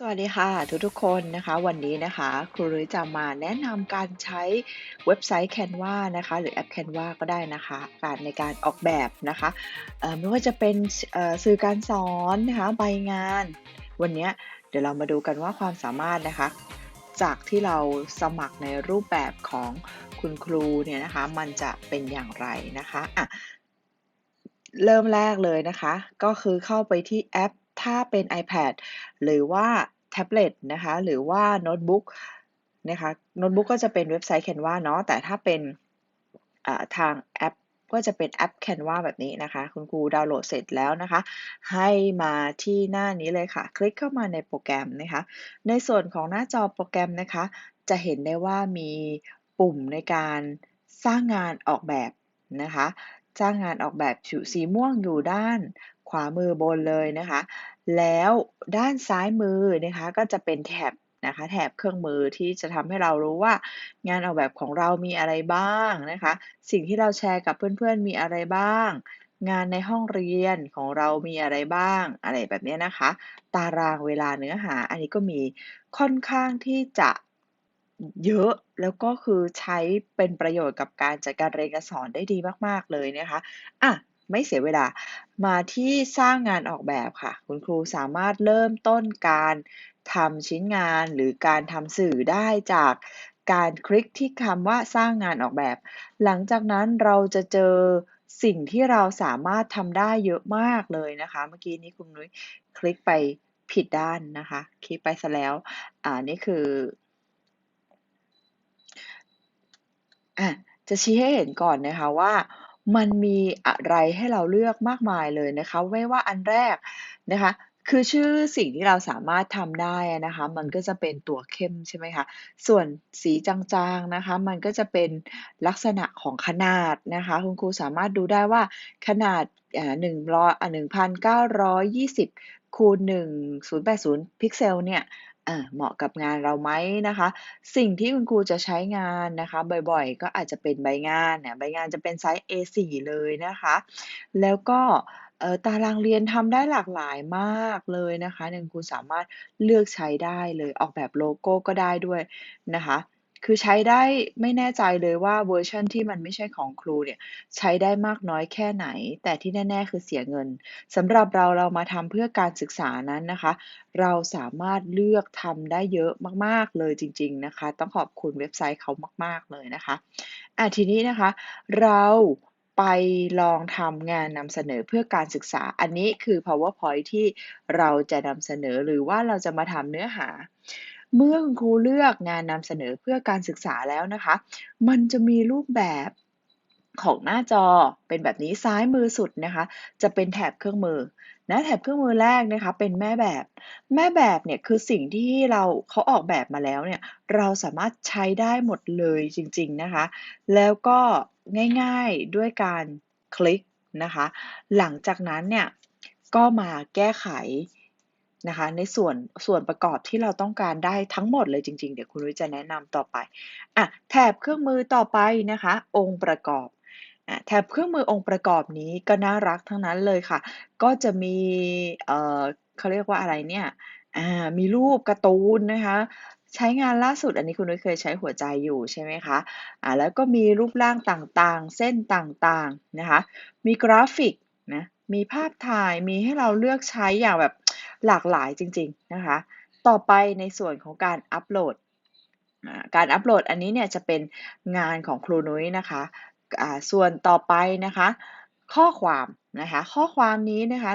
สวัสดีค่ะทุกๆคนนะคะ วันนี้นะคะครูรุ้ยจะมาแนะนำการใช้เว็บไซต์ Canva นะคะ หรือแอป Canva ก็ได้นะคะ การในการออกแบบนะคะไม่ว่าจะเป็นสื่อการสอนนะคะใบงาน วันนี้เดี๋ยวเรามาดูกันว่าความสามารถนะคะ จากที่เราสมัครในรูปแบบของคุณครูเนี่ยนะคะ มันจะเป็นอย่างไรนะคะอะเริ่มแรกเลยนะคะ ก็คือเข้าไปที่แอป ถ้าเป็น iPad หรือว่าแท็บเล็ตนะคะ หรือว่าโน้ตบุ๊กนะคะโน้ตบุ๊กก็จะเป็นเว็บไซต์ Canva เนาะแต่ถ้าเป็นทางแอปก็จะเป็นแอป Canva แบบนี้นะคะ คุณครูดาวน์โหลดเสร็จแล้วนะคะ ให้มาที่หน้านี้เลยค่ะ คลิกเข้ามาในโปรแกรมนะคะ ในส่วนของหน้าจอโปรแกรมนะคะ จะเห็นได้ว่ามีปุ่มในการสร้างงานออกแบบนะคะ สร้างงานออกแบบสีม่วงอยู่ด้านขวามือบนเลยนะคะ แล้วด้านซ้ายมือนะคะก็จะเป็นแท็บนะคะแถบเครื่องมือที่จะทำให้เรารู้ว่างานออกแบบของเรามีอะไรบ้างนะคะ สิ่งที่เราแชร์กับเพื่อนๆมีอะไรบ้าง งานในห้องเรียนของเรามีอะไรบ้าง อะไรแบบนี้นะคะ ตารางเวลาเนื้อหา อันนี้ก็มีค่อนข้างที่จะเยอะแล้วก็คือใช้เป็นประโยชน์กับการจัดการเรียนการสอนได้ดีมาก ๆ เลยนะคะอะ ไม่เสียเวลา มาที่สร้างงานออกแบบค่ะ คุณครูสามารถเริ่มต้นการทำชิ้นงานหรือการทำสื่อได้จากการคลิกที่คำว่าสร้างงานออกแบบ หลังจากนั้นเราจะเจอสิ่งที่เราสามารถทำได้เยอะมากเลยนะคะ เมื่อกี้นี้คุณนุ้ยคลิกไปผิดด้านนะคะ คลิกไปซะแล้ว อ่า นี่คืออะจะชี้ให้เห็นก่อนนะคะว่า มันมีอะไรให้เราเลือกมากมายเลยนะคะ ไม่ว่าอันแรกนะคะ คือชื่อสิ่งที่เราสามารถทำได้นะคะ มันก็จะเป็นตัวเข้มใช่ไหมคะ ส่วนสีจางๆนะคะ มันก็จะเป็นลักษณะของขนาดนะคะ คุณครูสามารถดูได้ว่าขนาดหนึ่งร้อยหนึ่งพันเก้าร้อยยี่สิบคูณหนึ่งศูนย์แปดศูนย์พิกเซลเนี่ย เหมาะกับงานเราไหมนะคะ สิ่งที่คุณครูจะใช้งานนะคะ บ่อยๆ ก็อาจจะเป็นใบงานเนี่ยใบงานจะเป็นไซส์ A4 เลยนะคะ แล้วก็ตารางเรียนทำได้หลากหลายมากเลยนะคะหนึ่งครูสามารถเลือกใช้ได้เลยออกแบบโลโก้ก็ได้ด้วยนะคะ คือใช้ได้ไม่แน่ใจเลยว่าเวอร์ชันที่มันไม่ใช่ของครูเนี่ย ใช้ได้มากน้อยแค่ไหน แต่ที่แน่ ๆ คือเสียเงินสำหรับเราเรามาทำเพื่อการศึกษานั้นนะคะ เราสามารถเลือกทำได้เยอะมากๆเลยจริง ๆนะคะ ต้องขอบคุณเว็บไซต์เขามาก ๆ เลยนะคะอะทีนี้นะคะ เราไปลองทำงานนำเสนอเพื่อการศึกษา อันนี้คือ powerpoint ที่เราจะนำเสนอหรือว่าเราจะมาทำเนื้อหา เมื่อคุณครูเลือกงานนำเสนอเพื่อการศึกษาแล้วนะคะ มันจะมีรูปแบบของหน้าจอเป็นแบบนี้ซ้ายมือสุดนะคะ จะเป็นแถบเครื่องมือนะแถบเครื่องมือแรกนะคะ เป็นแม่แบบ แม่แบบเนี่ยคือสิ่งที่เราเขาออกแบบมาแล้วเนี่ย เราสามารถใช้ได้หมดเลยจริง ๆนะคะ แล้วก็ง่ายๆด้วยการคลิกนะคะ หลังจากนั้นเนี่ยก็มาแก้ไข นะคะ ในส่วนส่วนประกอบที่เราต้องการได้ทั้งหมดเลยจริง ๆ เดี๋ยวคุณนุ้ยจะแนะนำต่อไปอะแถบเครื่องมือต่อไปนะคะ องค์ประกอบอะแถบเครื่องมือองค์ประกอบนี้ก็น่ารักทั้งนั้นเลยค่ะ ก็จะมีเอ่อเขาเรียกว่าอะไรเนี่ยอ่ามีรูปการ์ตูนนะคะใช้งานล่าสุดอันนี้คุณนุ้ยเคยใช้หัวใจอยู่ใช่ไหมคะอ่าแล้วก็มีรูปร่างต่างๆ เส้นต่างๆนะคะ มีกราฟิกนะ มีภาพถ่าย มีให้เราเลือกใช้อย่างแบบ หลากหลายจริงๆนะคะ ต่อไปในส่วนของการอัปโหลด การอัปโหลดอันนี้เนี่ยจะเป็นงานของครูนุ้ยนะคะส่วนต่อไปนะคะ ข้อความนะคะข้อความนี้นะคะ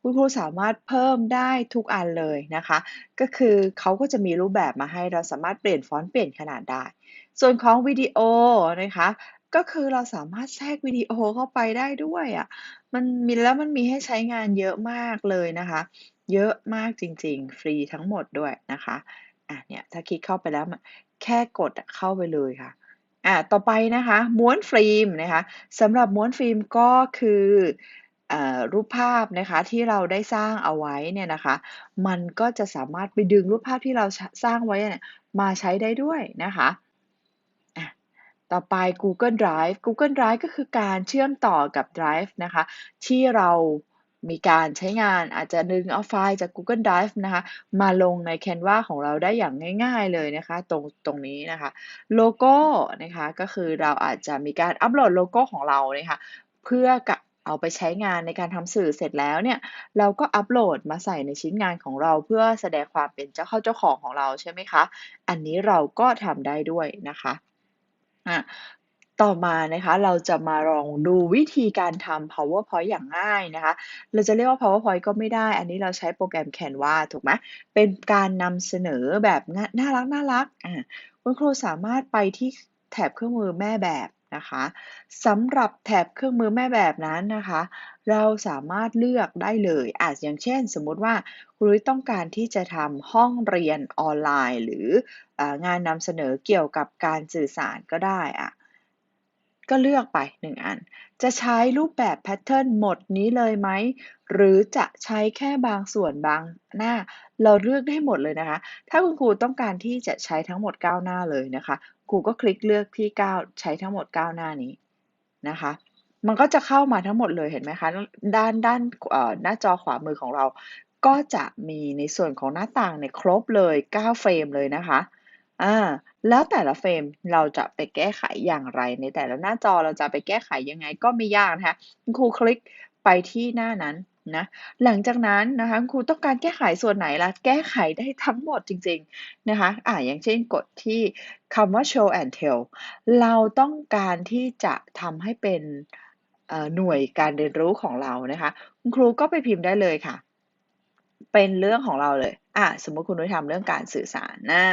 คุณครูสามารถเพิ่มได้ทุกอันเลยนะคะ ก็คือเขาก็จะมีรูปแบบมาให้เราสามารถเปลี่ยนฟอนต์เปลี่ยนขนาดได้ ส่วนของวิดีโอนะคะ ก็คือเราสามารถแทรกวิดีโอเข้าไปได้ด้วยอะ่ะ มันมีแล้วมันมีให้ใช้งานเยอะมากเลยนะคะ เยอะมากจริงๆ ฟรีทั้งหมดด้วยนะคะ อะเนี่ยถ้าคลิกเข้าไปแล้วแค่กดเข้าไปเลยค่ะ อะต่อไปนะคะม้วนฟิล์มนะคะสำหรับม้วนฟิล์มก็คือรูปภาพนะคะที่เราได้สร้างเอาไว้เนี่ยนะคะ มันก็จะสามารถไปดึงรูปภาพที่เราสร้างไว้เนี่ยมาใช้ได้ด้วยนะคะ ต่อไป Google Drive Google Drive ก็คือการเชื่อมต่อกับ Drive นะคะ ที่เรามีการใช้งานอาจจะดึงเอาไฟล์จาก Google Drive นะคะ มาลงใน Canva ของเราได้อย่างง่าย ๆเลยนะคะ ตรงตรงนี้นะคะ โลโก้นะคะก็คือเราอาจจะมีการอัปโหลดโลโก้ของเรานะคะเพื่อกะเอาไปใช้งานในการทำสื่อเสร็จแล้วเนี่ย เราก็อัปโหลดมาใส่ในชิ้นงานของเราเพื่อแสดงความเป็นเจ้าเข้าเจ้าของของเราใช่ไหมคะ อันนี้เราก็ทำได้ด้วยนะคะ อะต่อมานะคะเราจะมาลองดูวิธีการทำ PowerPoint อย่างง่ายนะคะ เราจะเรียกว่า PowerPoint ก็ไม่ได้ อันนี้เราใช้โปรแกรม Canva ถูกไหมเป็นการนำเสนอแบบน่ารักน่ารักอ่าคุณครูสามารถไปที่แถบเครื่องมือแม่แบบ นะคะสำหรับแถบเครื่องมือแม่แบบนั้นนะคะ เราสามารถเลือกได้เลยอาจอย่างเช่น สมมุติว่าคุณรุ้ยต้องการที่จะทำห้องเรียนออนไลน์ หรืองานนำเสนอเกี่ยวกับการสื่อสารก็ได้อะ ก็เลือกไป 1 อัน จะใช้รูปแบบแพทเทิร์นหมดนี้เลยไหม หรือจะใช้แค่บางส่วนบางหน้า เราเลือกได้หมดเลยนะคะ ถ้าคุณครูต้องการที่จะใช้ทั้งหมด 9 หน้าเลยนะคะ ครูก็คลิกเลือกที่ 9 ใช้ทั้งหมด 9 หน้านี้นะคะมันก็จะเข้ามาทั้งหมดเลยเห็นไหมคะด้านด้านหน้าจอขวามือของเรา ก็จะมีในส่วนของหน้าต่างเนี่ยครบเลย 9 เฟรมเลยนะคะ อ่า แล้วแต่ละเฟรมเราจะไปแก้ไขอย่างไร ในแต่ละหน้าจอเราจะไปแก้ไขยังไงก็ไม่ยากนะคะครูคลิกไปที่หน้านั้นนะหลังจากนั้นนะคะครูต้องการแก้ไขส่วนไหนล่ะแก้ไขได้ทั้งหมดจริงๆนะคะอ่าอย่างเช่นกดที่คำว่า show and tell เราต้องการที่จะทำให้เป็นหน่วยการเรียนรู้ของเรานะคะคุณครูก็ไปพิมพ์ได้เลยค่ะ เป็นเรื่องของเราเลยอะสมมติคุณนุ้ยทำเรื่องการสื่อสารนะ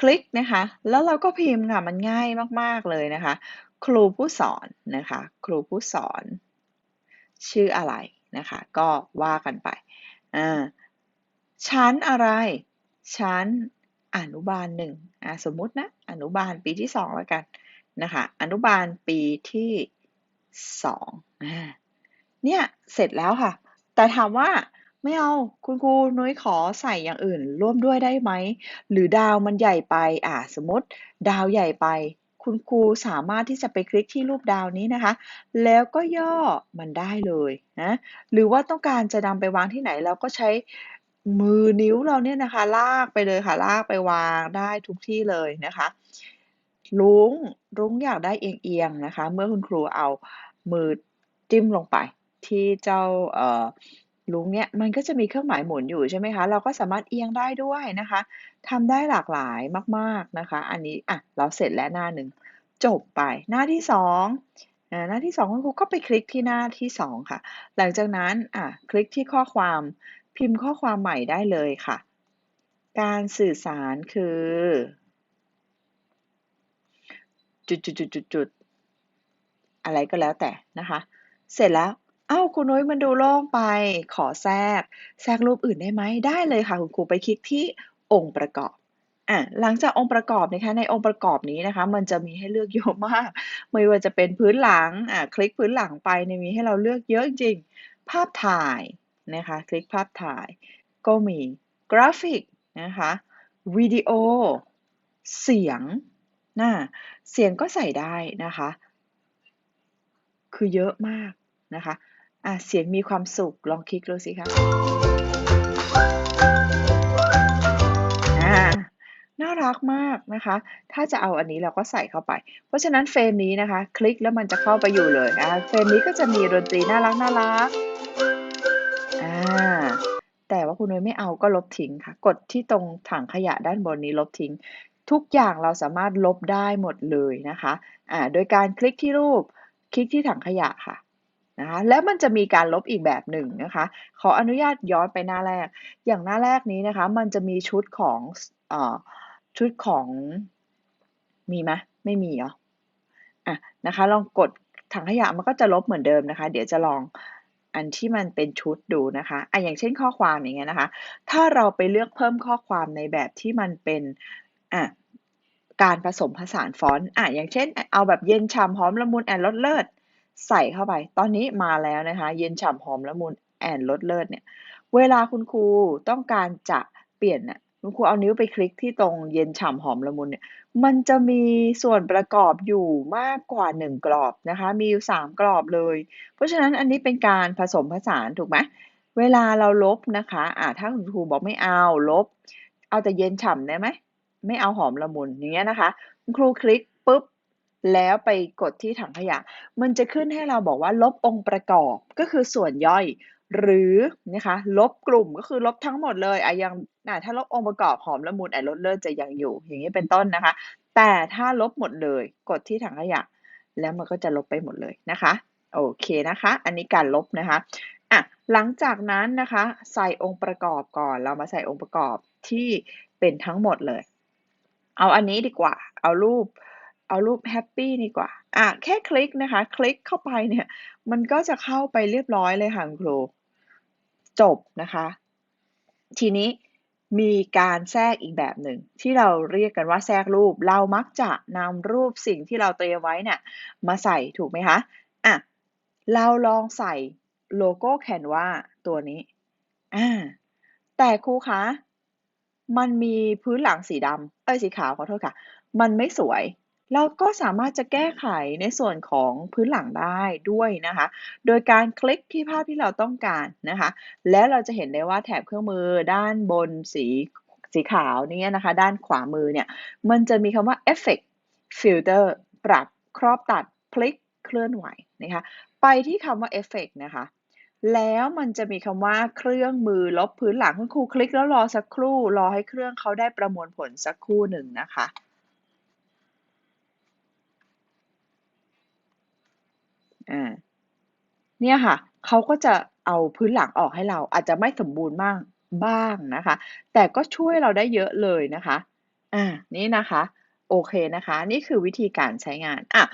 คลิกนะคะ แล้วเราก็พิมพ์ค่ะมันง่ายมากๆเลยนะคะ ครูผู้สอนนะคะ ครูผู้สอน ชื่ออะไรนะคะ ก็ว่ากันไปอ่าชั้นอะไร ชั้นอนุบาลหนึ่งอ่าสมมุตินะอนุบาลปีที่สองแล้วกันนะคะอนุบาลปีที่สองอ่าเนี่ยเสร็จแล้วค่ะ แต่ถามว่า ไม่เอา คุณครูนุ้ยขอใส่อย่างอื่นร่วมด้วยได้ไหม หรือดาวมันใหญ่ไป อ่า สมมติ ดาวใหญ่ไป คุณครูสามารถที่จะไปคลิกที่รูปดาวนี้นะคะ แล้วก็ย่อมันได้เลยนะ หรือว่าต้องการจะนำไปวางที่ไหนเราก็ใช้มือนิ้วเราเนี่ยนะคะ ลากไปเลยค่ะ ลากไปวางได้ทุกที่เลยนะคะลุงลุงอยากได้เอียงๆนะคะ เมื่อคุณครูเอามือจิ้มลงไปที่เจ้าเอ่อ ลุงเนี่ยมันก็จะมีเครื่องหมายหมุนอยู่ใช่ไหมคะ เราก็สามารถเอียงได้ด้วยนะคะทำได้หลากหลายมากๆนะคะ อันนี้อะเราเสร็จแล้วหน้าหนึ่งจบไปหน้าที่สองหน้าที่สองคุณครูก็ไปคลิกที่หน้าที่สองค่ะ หลังจากนั้นอะคลิกที่ข้อความพิมพ์ข้อความใหม่ได้เลยค่ะ การสื่อสารคือ จุดจุดจุดจุดจุดอะไรก็แล้วแต่นะคะ เสร็จแล้ว อ้าว คุณนุ้ยมันดูโล่งไป ขอแทรก แทรกรูปอื่นได้ไหม ได้เลยค่ะ คุณครูไปคลิกที่องค์ประกอบ อะ หลังจากองค์ประกอบนะคะในองค์ประกอบนี้นะคะ มันจะมีให้เลือกเยอะมาก ไม่ว่าจะเป็นพื้นหลัง อะ คลิกพื้นหลังไปเนี่ยมีให้เราเลือกเยอะจริง ภาพถ่ายนะคะ คลิกภาพถ่าย ก็มีกราฟิกนะคะ วิดีโอ เสียงนะเสียงก็ใส่ได้นะคะ คือเยอะมากนะคะ อะเสียงมีความสุขลองคลิกดูสิคะอ่าน่ารักมากนะคะ ถ้าจะเอาอันนี้เราก็ใส่เข้าไป เพราะฉะนั้นเฟรมนี้นะคะ คลิกแล้วมันจะเข้าไปอยู่เลยอ่าเฟรมนี้ก็จะมีดนตรีน่ารักน่ารักอ่าแต่ว่าคุณนุ้ยไม่เอาก็ลบทิ้งค่ะ กดที่ตรงถังขยะด้านบนนี้ลบทิ้ง ทุกอย่างเราสามารถลบได้หมดเลยนะคะอ่าโดยการคลิกที่รูปคลิกที่ถังขยะค่ะ นะคะแล้วมันจะมีการลบอีกแบบหนึ่งนะคะ ขออนุญาตย้อนไปหน้าแรก อย่างหน้าแรกนี้นะคะ มันจะมีชุดของอชุดของมีไหมไม่มีเหรออะนะคะ ลองกดถังขยะมันก็จะลบเหมือนเดิมนะคะ เดี๋ยวจะลองอันที่มันเป็นชุดดูนะคะอะอย่างเช่นข้อความอย่างเงี้ยนะคะ ถ้าเราไปเลือกเพิ่มข้อความในแบบที่มันเป็นอะการผสมผสานฟอนต์อะอย่างเช่น เอาแบบเย็นฉ่ำหอมละมุนแอนลดเลิศ ใส่เข้าไป ตอนนี้มาแล้วนะคะ เย็นฉ่ำหอมละมุนแอนลดเลิศเนี่ย เวลาคุณครูต้องการจะเปลี่ยนน่ะคุณครูเอานิ้วไปคลิกที่ตรงเย็นฉ่ำหอมละมุนเนี่ย มันจะมีส่วนประกอบอยู่มากกว่า 1 กรอบนะคะ มีอยู่ 3 กรอบเลย เพราะฉะนั้นอันนี้เป็นการผสมผสานถูกไหมเวลาเราลบนะคะอ่าถ้าคุณครูบอกไม่เอาลบ เอาแต่เย็นฉ่ำได้ไหม ไม่เอาหอมละมุนอย่างเงี้ยนะคะ คุณครูคลิก แล้วไปกดที่ถังขยะ มันจะขึ้นให้เราบอกว่าลบองค์ประกอบก็คือส่วนย่อย หรือนะคะลบกลุ่มก็คือลบทั้งหมดเลยอ่าอย่างอ่าถ้าลบองค์ประกอบหอมละมุนไอ่ารสเลิศจะยังอยู่ อย่างงี้เป็นต้นนะคะ แต่ถ้าลบหมดเลย กดที่ถังขยะ แล้วมันก็จะลบไปหมดเลยนะคะโอเคนะคะ อันนี้การลบนะคะอ่าหลังจากนั้นนะคะ ใส่องค์ประกอบก่อน เรามาใส่องค์ประกอบที่เป็นทั้งหมดเลย เอาอันนี้ดีกว่า เอารูป เอารูปแฮปปี้ดีกว่า อ่าแค่คลิกนะคะ คลิกเข้าไปเนี่ย มันก็จะเข้าไปเรียบร้อยเลยค่ะครูจบนะคะ ทีนี้มีการแทรกอีกแบบหนึ่ง ที่เราเรียกกันว่าแทรกรูป เรามักจะนำรูปสิ่งที่เราเตรียมไว้เนี่ยมาใส่ถูกไหมคะอ่าเราลองใส่โลโก้ Canva ตัวนี้อาแต่ครูคะมันมีพื้นหลังสีดำเอ๊ยสีขาวขอโทษค่ะ มันไม่สวย เราก็สามารถจะแก้ไขในส่วนของพื้นหลังได้ด้วยนะคะ โดยการคลิกที่ภาพที่เราต้องการนะคะ แล้วเราจะเห็นได้ว่าแถบเครื่องมือด้านบนสีสีขาวนี่นะคะ ด้านขวามือเนี่ย มันจะมีคำว่า Effect Filter ปรับครอบตัดพลิกเคลื่อนไหวนะคะ ไปที่คำว่า Effect นะคะแล้วมันจะมีคำว่าเครื่องมือลบพื้นหลังคุณครูคลิกแล้วรอสักครู่ รอให้เครื่องเขาได้ประมวลผลสักครู่หนึ่งนะคะ อาเนี่ยค่ะเขาก็จะเอาพื้นหลังออกให้เราอาจจะไม่สมบูรณ์บ้างบ้างนะคะ แต่ก็ช่วยเราได้เยอะเลยนะคะ อ่า นี่นะคะ โอเคนะคะ นี่คือวิธีการใช้งานอะ